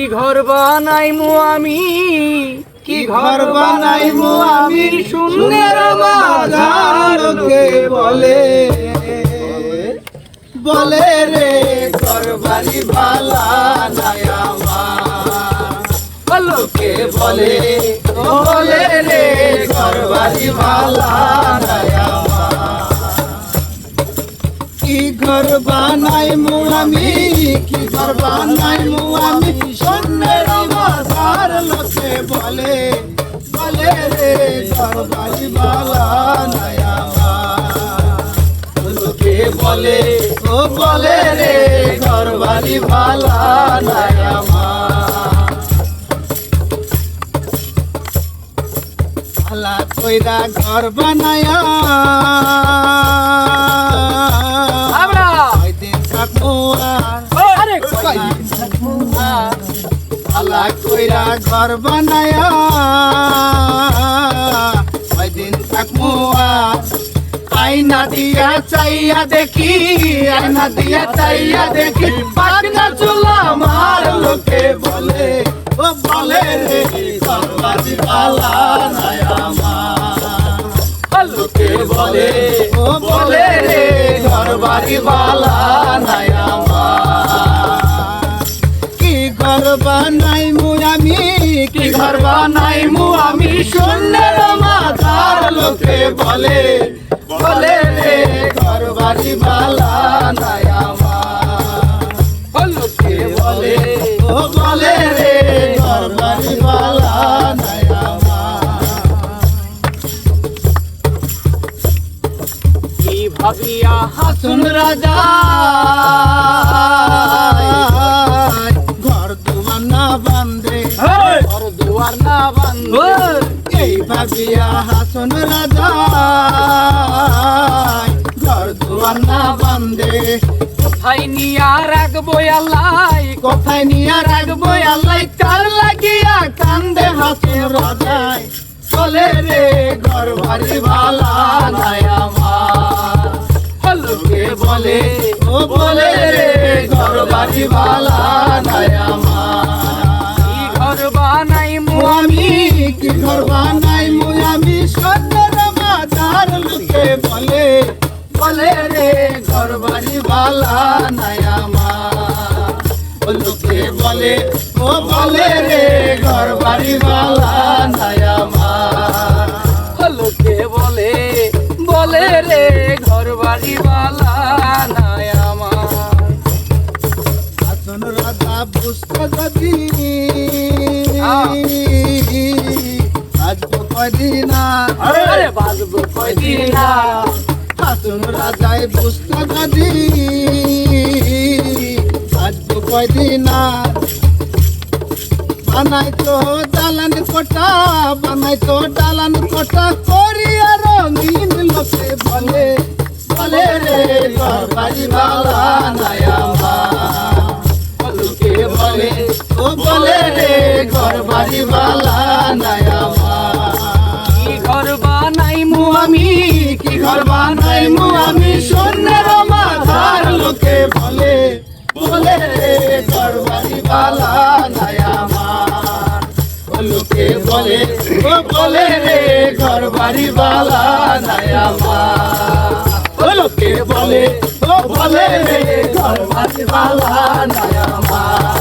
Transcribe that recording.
কি ঘর বানাইমু আমি? কি ঘর বানাইমু আমি? শূন্যের লোকে বলে। বলে রে ঘর বাড়ি ভালা লোকে বলে বলে রে ঘর বাড়ি ভালা কি ঘর বানাইমু আমি? কি ঘর বানাইমু আমি সন্ন্যের মাঝার লোকে বলে বলে রে ভালা নাই আমার লোকে বলে, ও বলে রে ঘর বাড়ি ভালা নাই আমার আলা কইরা ঘর বানায়া কইরা ঘর বানায়া। কয়দিন আর আইনা দিয়া চাইয়া দেখি আইনা দিয়া চাইয়া দেখি পাগনা চুলা মার লোকে বলে। ও বলে রে সর্বাজি পালা আমার। লোকে বলে, ও বলে রে ঘর বাড়ি বালা কি ঘর বানাই মু, আমি শূন্যের মাথার লোকে বলে। বলে রে, ঘর বাড়ি বালা নাই আমার। লোকে বলে, ও বলে রে, ঘর বাড়ি বালা নাই কি ভাবিয়া হাসুন রাজা? ভাবিয়া হাসুন রাজা। ঘর দুয়ার না বান্ধে কোথায় নিয়া রাখব আল্লাহ? কোথায় নিয়ে রাখব আল্লাহ? কার লাগিয়া কান্দে হাসুন রাজায় চলে রে ঘর বাড়ি ভালা নাই আমার লোকে বলে ও বলে রে ঘর বাড়ি ভালা নাই ঘর বাড়ি ভালা নাই আমার। লোকে বলে ও বলে রে ঘর বাড়ি ভালা নাই আমার। লোকে বলে বলে রে ঘর বাড়ি বালা নাই আমার। আসন রাজা বুঝতে যদি। আজকে কদিন আরে? বাজবো কয়দিন আর। আসন রাজাই বুঝতে যদি আজকে কদিন বানাই তো দালান কোটা, বানাই তো দালান কোটা করিয়া রঙিন লোকে বলে বলে রে বাড়ি বালা নাই বলে, ও বলে রে ঘর বাড়ি বালা নাই আমার। ঘর বানাইমু আমি? কি ঘর বানাই মু আমি সন্ন্যের মাথার লোকে বলে বলে, ঘর বাড়ি বালা নাই আমার। লোকে বলে বলে রে ঘর বাড়ি বালা নাই আমার। লোকে বলে বলে রে ঘর বাড়ি বালা নাই আমার।